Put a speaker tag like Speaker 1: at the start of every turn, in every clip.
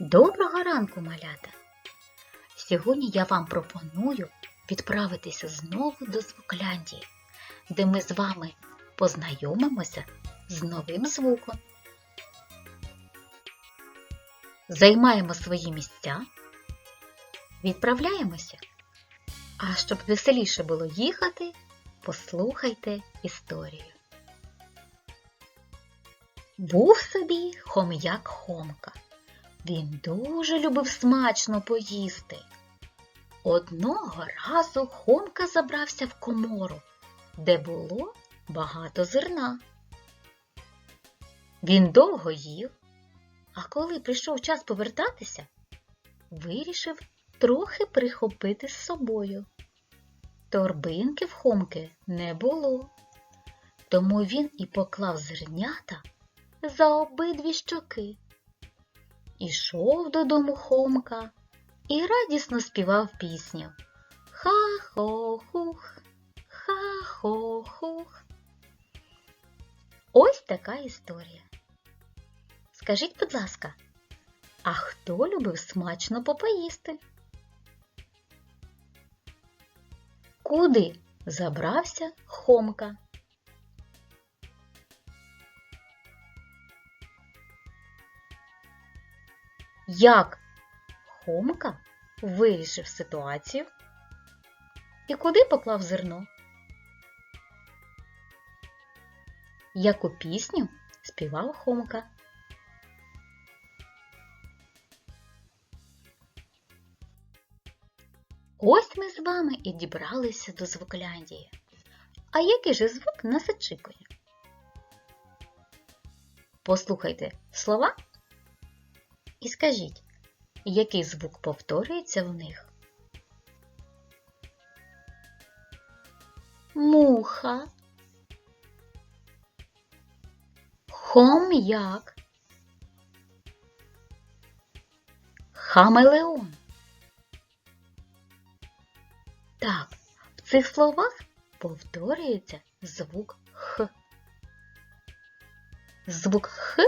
Speaker 1: Доброго ранку, малята! Сьогодні я вам пропоную відправитися знову до Звукляндії, де ми з вами познайомимося з новим звуком. Займаємо свої місця, відправляємося. А щоб веселіше було їхати, послухайте історію. Був собі хом'як Хомка. Він дуже любив смачно поїсти. Одного разу Хомка забрався в комору, де було багато зерна. Він довго їв, а коли прийшов час повертатися, вирішив трохи прихопити з собою. Торбинки в Хомки не було, тому він і поклав зернята за обидві щоки. Ішов додому Хомка і радісно співав пісню Ха-хо-хух, ха-хо-хух. Ось така історія. Скажіть, будь ласка, а хто любив смачно попоїсти? Куди забрався Хомка? Як Хомка вирішив ситуацію і куди поклав зерно? Яку пісню співав Хомка? Ось ми з вами і дібралися до Звукляндії. А який же звук нас очікує? Послухайте слова і скажіть, який звук повторюється в них? Муха, хом'як, хамелеон. Так, в цих словах повторюється звук Х. Звук Х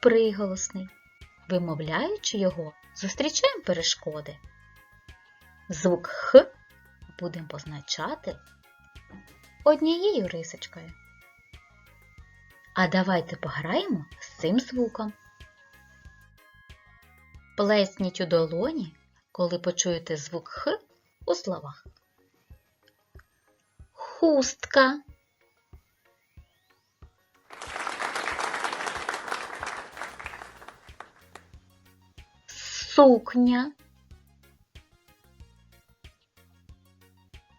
Speaker 1: приголосний. Вимовляючи його, зустрічаємо перешкоди. Звук Х будемо позначати однією рисочкою. А давайте пограємо з цим звуком. Плесніть у долоні, коли почуєте звук Х у словах. Хустка. Сукня.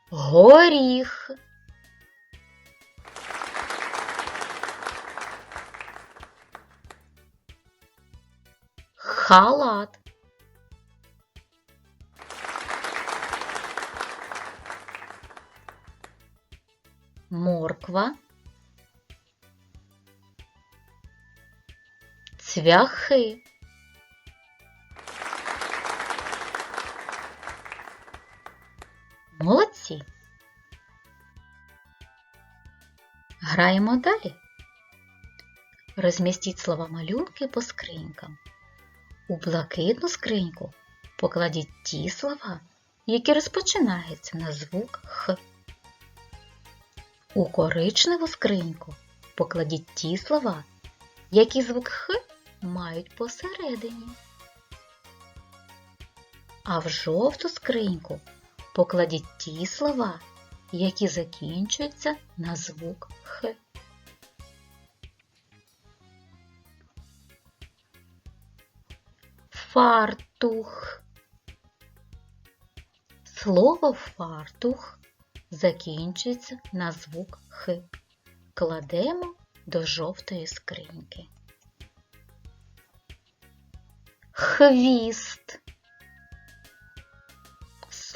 Speaker 1: Горіх. Халат. Морква. Цвяхи. Молодці. Граємо далі. Розмістіть слова малюнки по скринькам. У блакитну скриньку покладіть ті слова, які розпочинаються на звук Х. У коричневу скриньку покладіть ті слова, які звук Х мають посередині. А в жовту скриньку покладіть ті слова, які закінчуються на звук Х. Фартух. Слово фартух закінчується на звук Х. Кладемо до жовтої скриньки. Хвіст.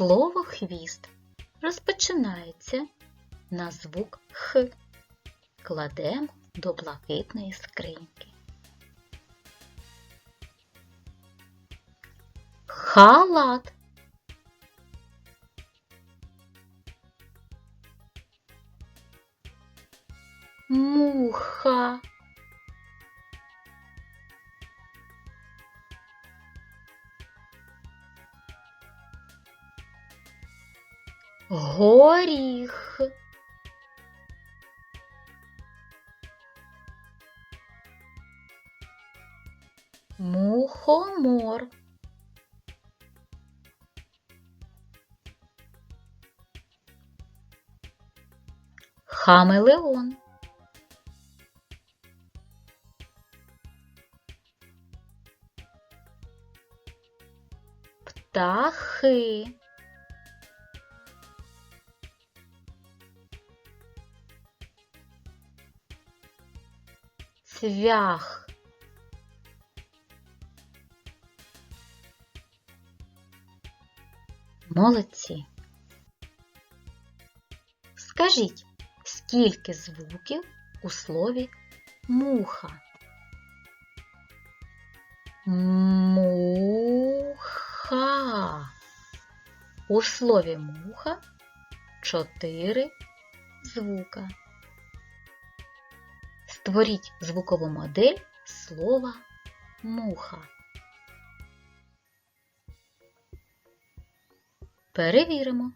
Speaker 1: Слово хвіст розпочинається на звук Х. Кладемо до блакитної скриньки. Халат. Муха. Горіх, мухомор, хамелеон, птахи. Цвях. Молодці. Скажіть, скільки звуків у слові муха? Муха. У слові муха чотири звука. Створіть звукову модель слова муха. Перевіримо.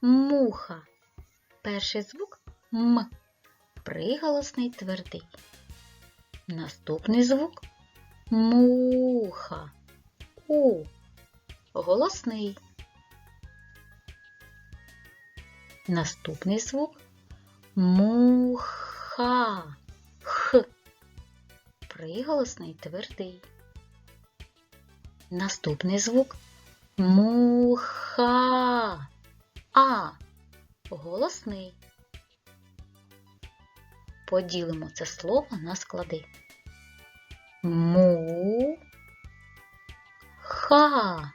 Speaker 1: Муха. Перший звук М. Приголосний твердий. Наступний звук Муха. У. Голосний. Наступний звук Муха. Х. Приголосний твердий. Наступний звук Муха. А. Голосний. Поділимо це слово на склади. Му. Ха.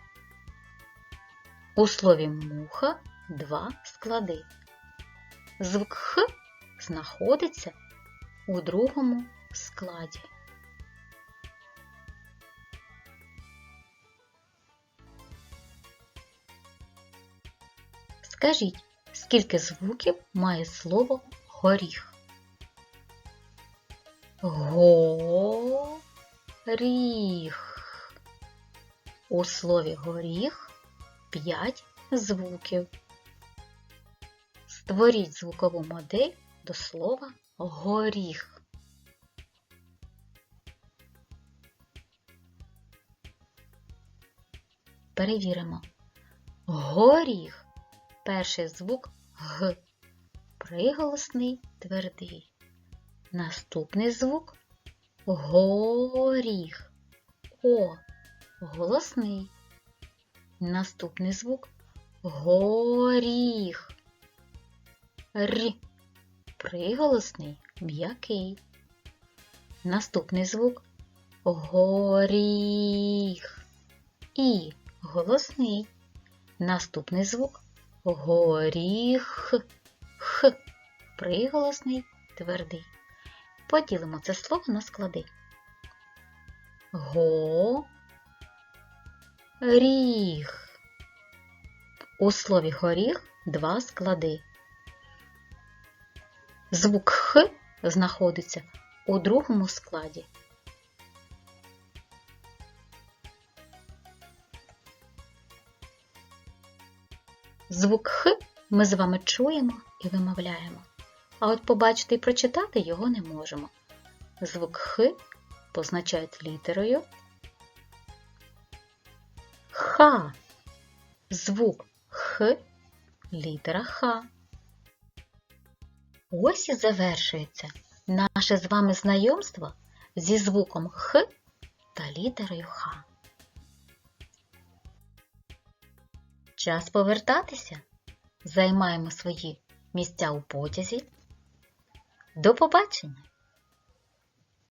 Speaker 1: У слові муха два склади. Звук Х знаходиться у другому складі. Скажіть, скільки звуків має слово горіх? Горіх. У слові горіх п'ять звуків. Створіть звукову модель до слова горіх. Перевіримо. Горіх. Перший звук Г. Приголосний твердий. Наступний звук горіх. О. Голосний. Наступний звук горіх. Р. Приголосний м'який. Наступний звук горіх. І голосний. Наступний звук горіх. Х. Приголосний твердий. Поділимо це слово на склади. Го. Ріг. У слові горіх два склади. Звук Х знаходиться у другому складі. Звук Х ми з вами чуємо і вимовляємо, а от побачити і прочитати його не можемо. Звук Х позначають літерою Х. Звук Х, літера Х. Ось і завершується наше з вами знайомство зі звуком Х та літерою Х. Час повертатися. Займаємо свої місця у потязі. До побачення!